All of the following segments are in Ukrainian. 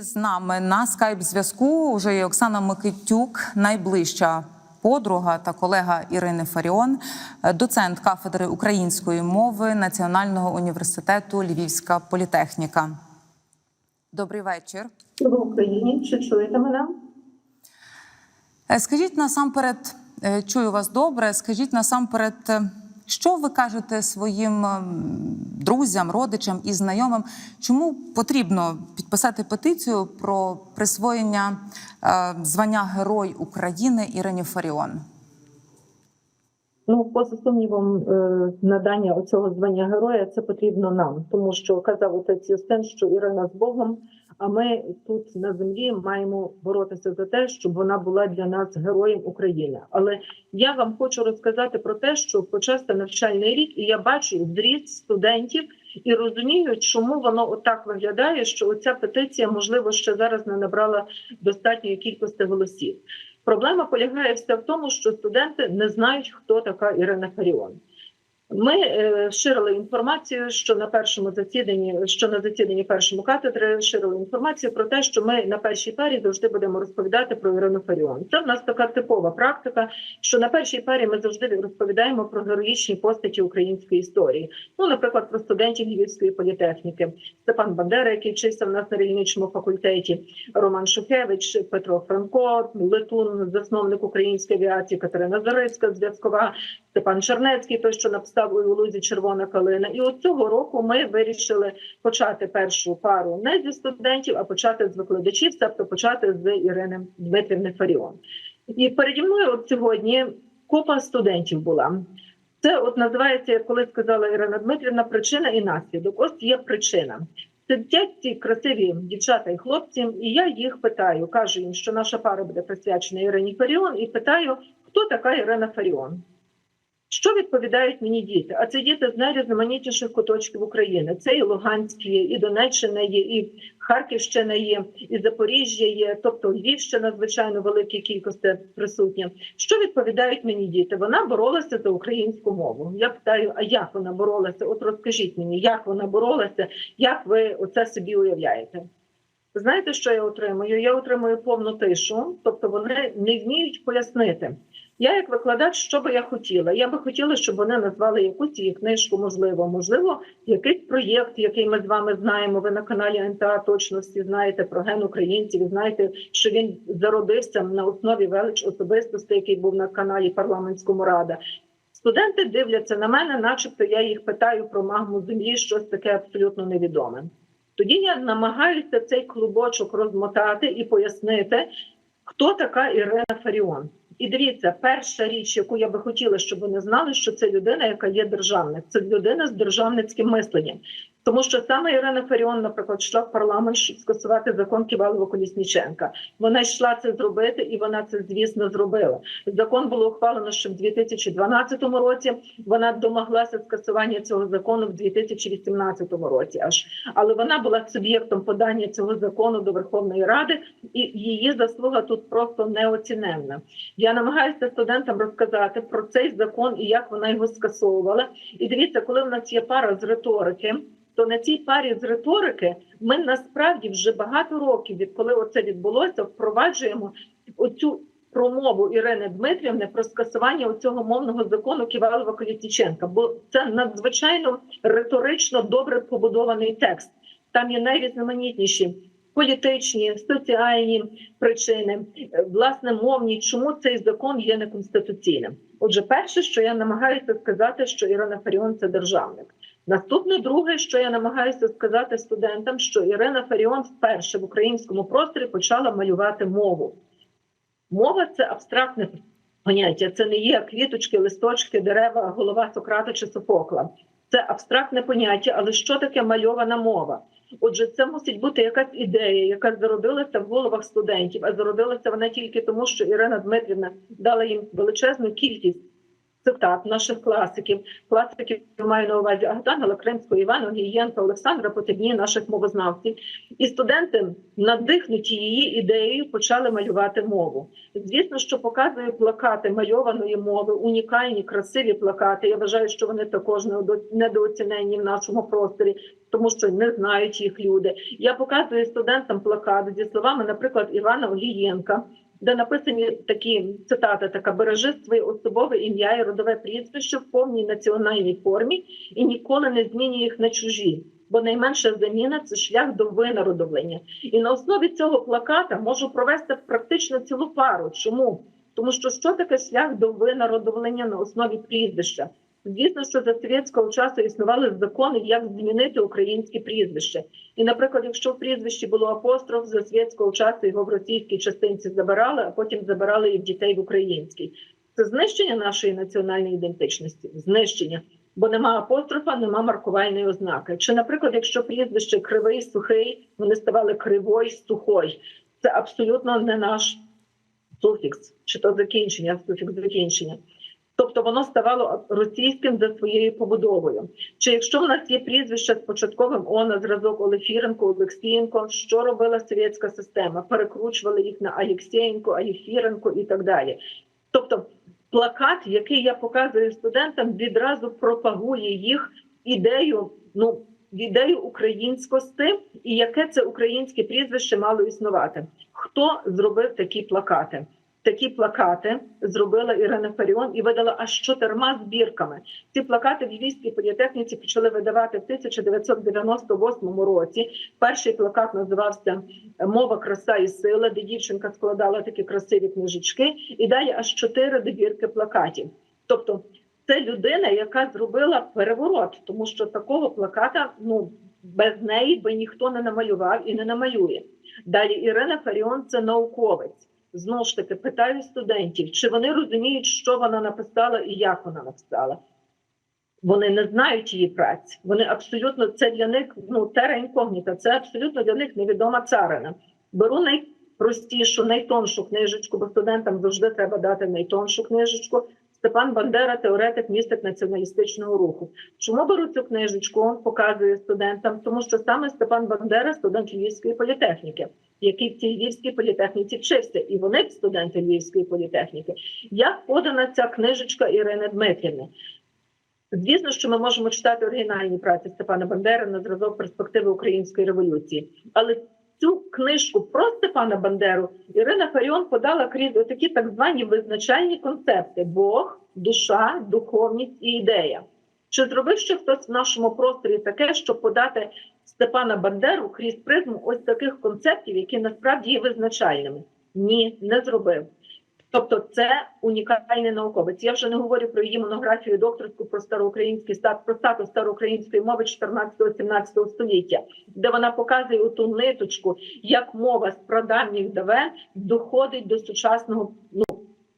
з нами на скайп зв'язку вже є Оксана Микитюк, найближча подруга та колега Ірини Фаріон, доцент кафедри української мови Національного університету Львівська політехніка. Добрий вечір. в Україні. Чи чуєте мене? Е, Скажіть насамперед, е, чую вас добре. Скажіть насамперед, е, що ви кажете своїм ем, друзям, родичам і знайомим, чому потрібно підписати петицію про присвоєння е, звання Герой України Ірині Фаріон? Ну, поза сумнівом, е, надання оцього звання героя це потрібно нам, тому що казав отець Юстин, що Ірина з Богом. А ми тут на землі маємо боротися за те, щоб вона була для нас героєм України. Але я вам хочу розказати про те, що почався навчальний рік, і я бачу зріст студентів і розумію, чому воно отак виглядає, що оця петиція, можливо, ще зараз не набрала достатньої кількості голосів. Проблема полягає вся в тому, що студенти не знають, хто така Ірина Фаріон. Ми е, ширили інформацію, що на першому засіданні, що на засіданні першому катедри ширили інформацію про те, що ми на першій парі завжди будемо розповідати про Ірину Фаріон. Це в нас така типова практика, що на першій парі ми завжди розповідаємо про героїчні постаті української історії. Ну, наприклад, про студентів Львівської політехніки, Степан Бандера, який вчився в нас на рільничому факультеті, Роман Шухевич, Петро Франко, Летун, засновник української авіації, Катерина Зарицька, зв'язкова, Степан Чернецький, той, що написав у лузі Червона калина. І от цього року ми вирішили почати першу пару не зі студентів, а почати з викладачів, тобто почати з Ірини Дмитрівни Фаріон. І переді мною от сьогодні купа студентів була. Це от називається, як коли сказала Ірина Дмитрівна, причина і наслідок. Ось є причина. Сидять ці красиві дівчата і хлопці, і я їх питаю, кажу їм, що наша пара буде присвячена Ірині Фаріон, і питаю, хто така Ірина Фаріон. Що відповідають мені діти? А це діти з найрізноманітніших куточків України. Це і Луганськ є, і Донеччина є, і Харківщина є, і Запоріжжя є, тобто Львівщина, звичайно, великій кількості присутня. Що відповідають мені діти? Вона боролася за українську мову. Я питаю, а як вона боролася? От розкажіть мені, як вона боролася, як ви оце собі уявляєте? Знаєте, що я отримую? Я отримую повну тишу, тобто вони не вміють пояснити. Я, як викладач, що би я хотіла? Я би хотіла, щоб вони назвали якусь її книжку, можливо, можливо, якийсь проєкт, який ми з вами знаємо. Ви на каналі НТА точно всі знаєте про ген українців. Знаєте, що він зародився на основі велич особистості, який був на каналі Парламентському Рада. Студенти дивляться на мене, начебто я їх питаю про магму землі, щось таке абсолютно невідоме. Тоді я намагаюся цей клубочок розмотати і пояснити, хто така Ірина Фаріон. І дивіться, перша річ, яку я би хотіла, щоб вони знали, що це людина, яка є державник, це людина з державницьким мисленням. Тому що саме Ірина Фаріон, наприклад, йшла в парламент, щоб скасувати закон Ківалова Колісніченка. Вона йшла це зробити, і вона це, звісно, зробила. Закон було ухвалено ще в 2012 році. Вона домоглася скасування цього закону в 2018 році. Аж але вона була суб'єктом подання цього закону до Верховної Ради, і її заслуга тут просто неоціненна. Я намагаюся студентам розказати про цей закон і як вона його скасовувала. І дивіться, коли в нас є пара з риторики. То на цій парі з риторики ми насправді вже багато років, відколи оце відбулося, впроваджуємо оцю промову Ірини Дмитрівни про скасування оцього мовного закону Ківалова Колісніченка. Бо це надзвичайно риторично добре побудований текст. Там є найрізноманітніші політичні, соціальні причини, е, власне мовні, чому цей закон є неконституційним. Отже, перше, що я намагаюся сказати, що Ірина Фаріон це державник. Наступне друге, що я намагаюся сказати студентам, що Ірина Фаріон вперше в українському просторі почала малювати мову. Мова це абстрактне поняття. Це не є квіточки, листочки, дерева, голова Сократа чи Софокла. Це абстрактне поняття, але що таке мальована мова? Отже, це мусить бути якась ідея, яка зародилася в головах студентів, а зародилася вона тільки тому, що Ірина Дмитрівна дала їм величезну кількість цитат наших класиків. Класиків маю на увазі Агатангела Кримського, Івана Гієнка, Олександра Потебні, наших мовознавців. І студенти, надихнуті її ідеєю, почали малювати мову. Звісно, що показує плакати мальованої мови, унікальні, красиві плакати. Я вважаю, що вони також недооцінені в нашому просторі. тому що не знають їх люди. Я показую студентам плакат зі словами, наприклад, Івана Олієнка, де написані такі цитати: така бережи своє особове ім'я і родове прізвище в повній національній формі і ніколи не змінюй їх на чужі. Бо найменша заміна це шлях до винародовлення. І на основі цього плаката можу провести практично цілу пару. Чому? Тому що що таке шлях до винародовлення на основі прізвища? Звісно, що за совєтського часу існували закони, як змінити українське прізвище. І, наприклад, якщо в прізвищі було апостроф, за совєтського часу його в російській частинці забирали, а потім забирали і в дітей в українській. Це знищення нашої національної ідентичності, знищення. Бо нема апострофа, нема маркувальної ознаки. Чи, наприклад, якщо прізвище кривий, сухий, вони ставали кривой, сухой. Це абсолютно не наш суфікс, чи то закінчення, суфікс закінчення. Тобто воно ставало російським за своєю побудовою. Чи якщо в нас є прізвище з початковим О зразок Олефіренко, Олексієнко, що робила совєтська система? Перекручували їх на Алєксєєнко, Алєфіренко і так далі. Тобто, плакат, який я показую студентам, відразу пропагує їх ідею, ну ідею українськості, і яке це українське прізвище мало існувати. Хто зробив такі плакати? Такі плакати зробила Ірина Фаріон і видала аж чотирма збірками. Ці плакати в Львівській політехніці почали видавати в 1998 році. Перший плакат називався Мова, краса і сила, де дівчинка складала такі красиві книжечки, і далі аж чотири добірки плакатів. Тобто, це людина, яка зробила переворот, тому що такого плаката ну без неї би ніхто не намалював і не намалює. Далі Ірина Фаріон це науковець. Знову ж таки, питаю студентів, чи вони розуміють, що вона написала і як вона написала. Вони не знають її праці. Вони абсолютно це для них ну тера інкогніта, це абсолютно для них невідома царина. Беру найпростішу, найтоншу книжечку, бо студентам завжди треба дати найтоншу книжечку. Степан Бандера, теоретик, містик націоналістичного руху. Чому беру цю книжечку? Показую студентам, тому що саме Степан Бандера, студент Львівської політехніки, який в цій Львівській політехніці вчився, і вони студенти Львівської політехніки. Як подана ця книжечка Ірини Дмитрівни? Звісно, що ми можемо читати оригінальні праці Степана Бандери на зразок перспективи української революції, але цю книжку про Степана Бандеру Ірина Фаріон подала крізь такі так звані визначальні концепти: Бог, душа, духовність і ідея. Чи зробив ще хтось в нашому просторі таке, щоб подати Степана Бандеру крізь призму ось таких концептів, які насправді є визначальними? Ні, не зробив. Тобто, це унікальний науковець. Я вже не говорю про її монографію докторську про староукраїнський стат про статус староукраїнської мови 14-17 століття, де вона показує ту ниточку, як мова з прадавніх давен доходить до сучасного ну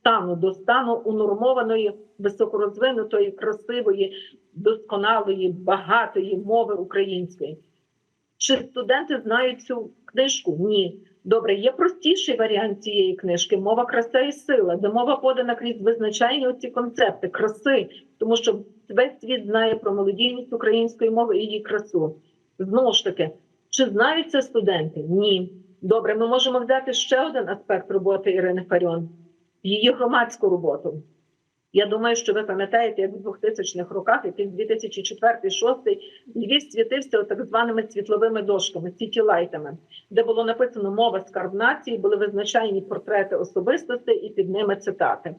стану, до стану унормованої, високорозвинутої, красивої, досконалої, багатої мови української. Чи студенти знають цю книжку? Ні. Добре, є простіший варіант цієї книжки мова краса і сила, де мова подана крізь визначальні ці концепти краси, тому що весь світ знає про молодійність української мови і її красу. Знову ж таки, чи знають це студенти? Ні. Добре, ми можемо взяти ще один аспект роботи Ірини Фаріон її громадську роботу. Я думаю, що ви пам'ятаєте, як в 2000-х роках, якийсь 2004-2006, Львів світився так званими світловими дошками, сітілайтами, де було написано мова скарб нації, були визначальні портрети особистостей і під ними цитати.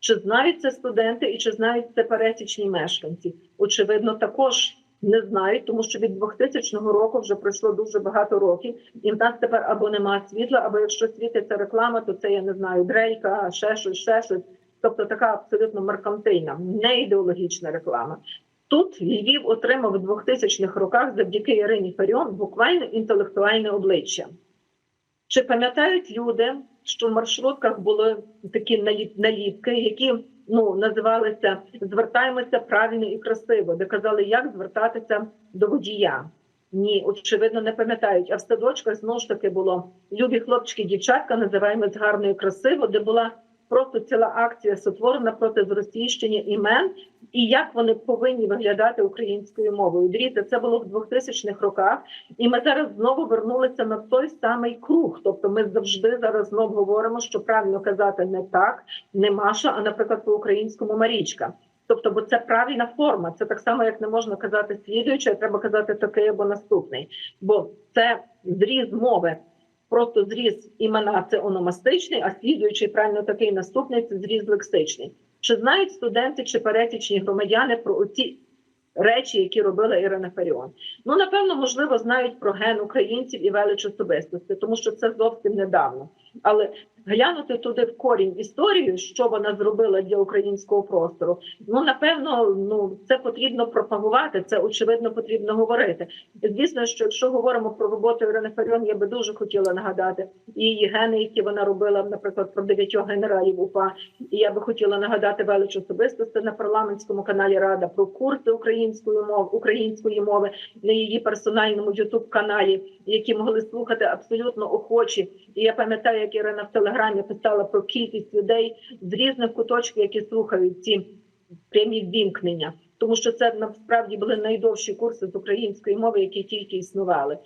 Чи знають це студенти і чи знають це пересічні мешканці? Очевидно, також не знають, тому що від 2000 року вже пройшло дуже багато років, і в нас тепер або нема світла, або якщо світиться реклама, то це я не знаю, дрейка, ще щось, ще щось. Тобто така абсолютно меркантильна, не ідеологічна реклама. Тут Львів отримав у 2000-х роках завдяки Ірині Фаріон буквально інтелектуальне обличчя. Чи пам'ятають люди, що в маршрутках були такі наліпки, які ну називалися Звертаємося правильно і красиво, де казали, як звертатися до водія? Ні, очевидно, не пам'ятають. А в садочках знову ж таки було любі хлопчики, дівчатка, називаємо з гарно і красиво, де була просто ціла акція сотворена проти зростіщення імен і як вони повинні виглядати українською мовою. Дивіться, це було в 2000-х роках, і ми зараз знову вернулися на той самий круг. Тобто, ми завжди зараз знову говоримо, що правильно казати не так, не Маша, а наприклад, по українському Марічка. Тобто, бо це правильна форма. Це так само, як не можна казати слідуючий, а треба казати такий або наступний. Бо це зріз мови. Просто зріз імена це ономастичний, а слідуючий правильно такий наступний це зріз лексичний. Чи знають студенти чи пересічні громадяни про оці речі, які робила Ірина Фаріон? Ну напевно, можливо, знають про ген українців і велич особистості, тому що це зовсім недавно. Але глянути туди в корінь історію, що вона зробила для українського простору. Ну напевно, ну це потрібно пропагувати. Це очевидно потрібно говорити. Звісно, що якщо говоримо про роботу Ірини Фаріон, я би дуже хотіла нагадати її гени, які вона робила, наприклад, про дев'ятьох генералів УПА. І я би хотіла нагадати велич особистості на парламентському каналі Рада про курси української мови української мови на її персональному ютуб каналі, які могли слухати абсолютно охочі. І я пам'ятаю, як Ірина в телеграмі писала про кількість людей з різних куточків, які слухають ці прямі ввімкнення, тому що це насправді були найдовші курси з української мови, які тільки існували.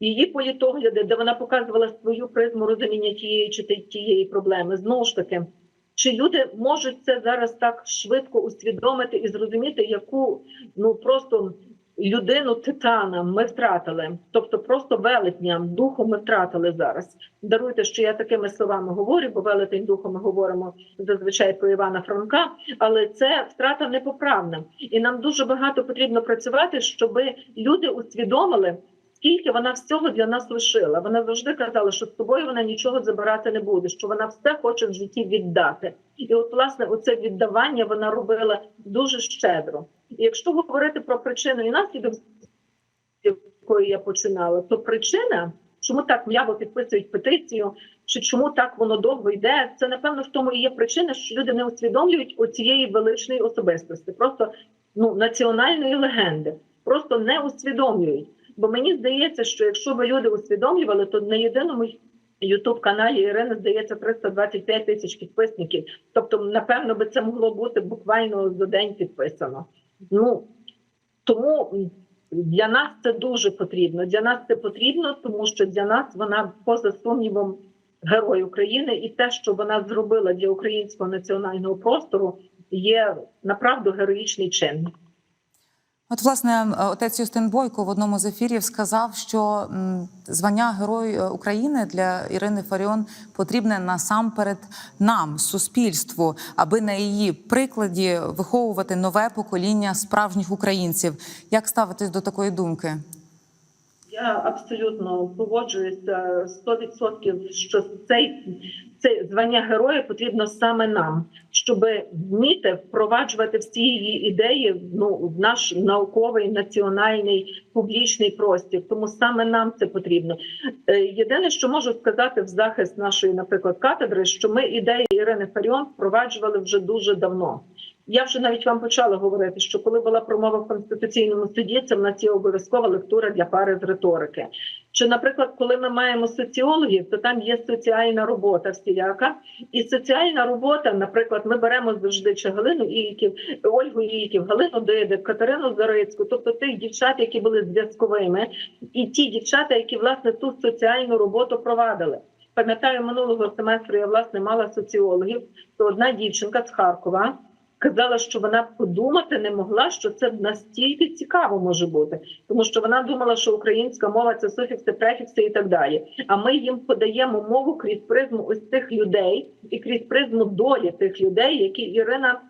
Її політогляди, де вона показувала свою призму розуміння тієї чи тієї проблеми, знову ж таки. Чи люди можуть це зараз так швидко усвідомити і зрозуміти, яку ну просто людину титана ми втратили, тобто просто велетням духу ми втратили зараз. Даруйте, що я такими словами говорю, бо велетень духу ми говоримо зазвичай про Івана Франка, але це втрата непоправна, і нам дуже багато потрібно працювати, щоб люди усвідомили. Скільки вона всього для нас лишила? Вона завжди казала, що з собою вона нічого забирати не буде, що вона все хоче в житті віддати. І от, власне, оце віддавання вона робила дуже щедро. І якщо говорити про причину і наслідок, з якої я починала, то причина, чому так м'яво підписують петицію, чи чому так воно довго йде, це напевно в тому і є причина, що люди не усвідомлюють оцієї величної особистості, просто ну національної легенди, просто не усвідомлюють. Бо мені здається, що якщо би люди усвідомлювали, то на єдиному Ютуб каналі Ірини здається 325 тисяч підписників. Тобто, напевно, би це могло бути буквально за день підписано. Ну тому для нас це дуже потрібно. Для нас це потрібно, тому що для нас вона поза сумнівом герой України, і те, що вона зробила для українського національного простору, є направду героїчний чин. От, власне, отець Юстин Бойко в одному з ефірів сказав, що звання Герой е, України для Ірини Фаріон потрібне насамперед нам, суспільству, аби на її прикладі виховувати нове покоління справжніх українців. Як ставитись до такої думки? Я абсолютно погоджуюся 100%, що цей, це звання героя потрібно саме нам, щоб вміти впроваджувати всі її ідеї ну, в наш науковий, національний, публічний простір. Тому саме нам це потрібно. Е, Єдине, що можу сказати в захист нашої, наприклад, катедри, що ми ідеї Ірини Фаріон впроваджували вже дуже давно. Я вже навіть вам почала говорити, що коли була промова в конституційному суді, це в нас є обов'язкова лектура для пари з риторики. Чи, наприклад, коли ми маємо соціологів, то там є соціальна робота всіляка, і соціальна робота, наприклад, ми беремо завжди чи Галину Іків, Ольгу Іків, Галину Дидик, Катерину Зарицьку, тобто тих дівчат, які були зв'язковими, і ті дівчата, які власне ту соціальну роботу провадили. Пам'ятаю, минулого семестру я власне мала соціологів. То одна дівчинка з Харкова казала, що вона подумати не могла, що це настільки цікаво може бути, тому що вона думала, що українська мова це суфікси, префікси і так далі. А ми їм подаємо мову крізь призму ось тих людей і крізь призму долі тих людей, які Ірина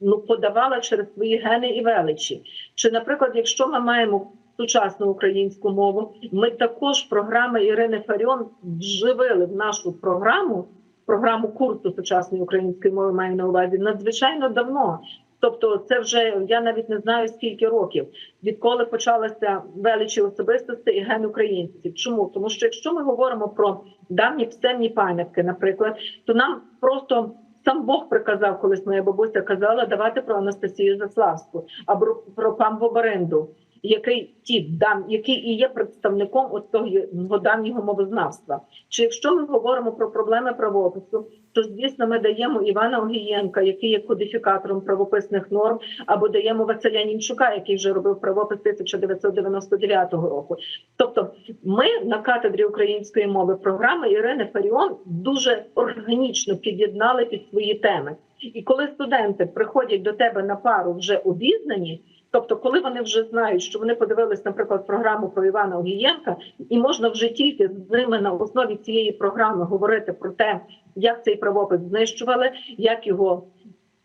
ну подавала через свої гени і величі. Чи, наприклад, якщо ми маємо сучасну українську мову, ми також програми Ірини Фаріон вживили в нашу програму програму курсу сучасної української мови маю на увазі надзвичайно давно. Тобто, це вже я навіть не знаю скільки років, відколи почалася величі особистості і ген українців. Чому? Тому що якщо ми говоримо про давні писемні пам'ятки, наприклад, то нам просто сам Бог приказав, колись моя бабуся казала, давати про Анастасію Заславську або про Памбу Баринду. Який ті дам, який і є представником от того давнього мовознавства. Чи якщо ми говоримо про проблеми правопису, то звісно ми даємо Івана Огієнка, який є кодифікатором правописних норм, або даємо Василя Німчука, який вже робив правопис 1999 року. Тобто, ми на катедрі української мови програми Ірини Фаріон дуже органічно під'єднали під свої теми. І коли студенти приходять до тебе на пару вже обізнані, тобто, коли вони вже знають, що вони подивились, наприклад, програму про Івана Огієнка, і можна вже тільки з ними на основі цієї програми говорити про те, як цей правопис знищували, як його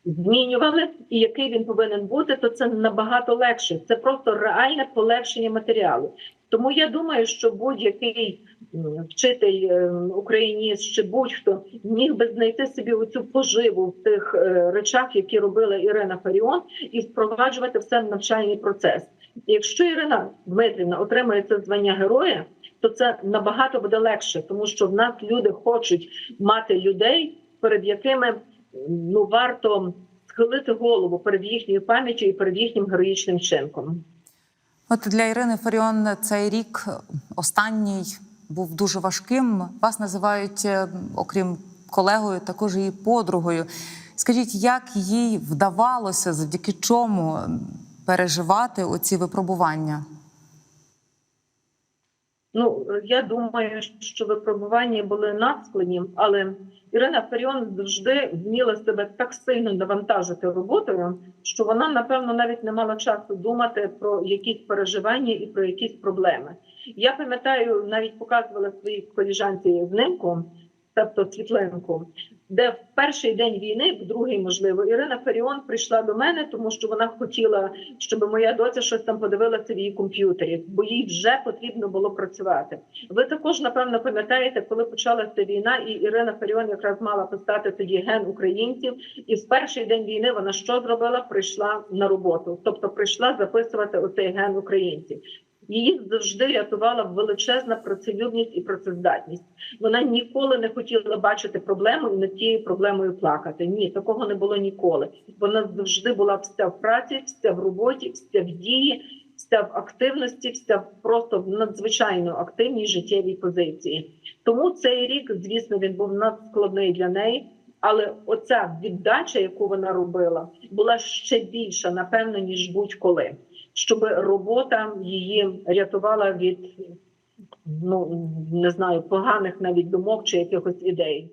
змінювали, і який він повинен бути, то це набагато легше. Це просто реальне полегшення матеріалу. Тому я думаю, що будь-який вчитель е, україніст чи будь-хто міг би знайти собі оцю поживу в тих е, речах, які робила Ірина Фаріон, і впроваджувати все в навчальний процес. Якщо Ірина Дмитрівна отримує це звання героя, то це набагато буде легше, тому що в нас люди хочуть мати людей, перед якими ну варто схилити голову перед їхньою пам'яттю і перед їхнім героїчним чинком. От для Ірини Фаріон цей рік останній був дуже важким. Вас називають, е, окрім колегою, також її подругою. Скажіть, як їй вдавалося, завдяки чому переживати оці випробування? Ну я думаю, що випробування були надскладні, але Ірина Фаріон завжди вміла себе так сильно навантажити роботою, що вона напевно навіть не мала часу думати про якісь переживання і про якісь проблеми. Я пам'ятаю, навіть показувала своїй коліжанці знимку, тобто світлинку, де в перший день війни, в другий, можливо, Ірина Фаріон прийшла до мене, тому що вона хотіла, щоб моя доця щось там подивилася в її комп'ютері, бо їй вже потрібно було працювати. Ви також напевно пам'ятаєте, коли почалася війна, і Ірина Фаріон якраз мала постати тоді ген українців. І в перший день війни вона що зробила? Прийшла на роботу, тобто прийшла записувати оцей ген українців. Її завжди рятувала величезна працелюбність і працездатність. Вона ніколи не хотіла бачити проблему і над тією проблемою плакати. Ні, такого не було ніколи. Вона завжди була вся в праці, вся в роботі, вся в дії, вся в активності, вся просто в надзвичайно активній життєвій позиції. Тому цей рік, звісно, він був надскладний для неї. Але оця віддача, яку вона робила, була ще більша, напевно, ніж будь-коли, щоб робота її рятувала від ну не знаю поганих навіть думок чи якихось ідей.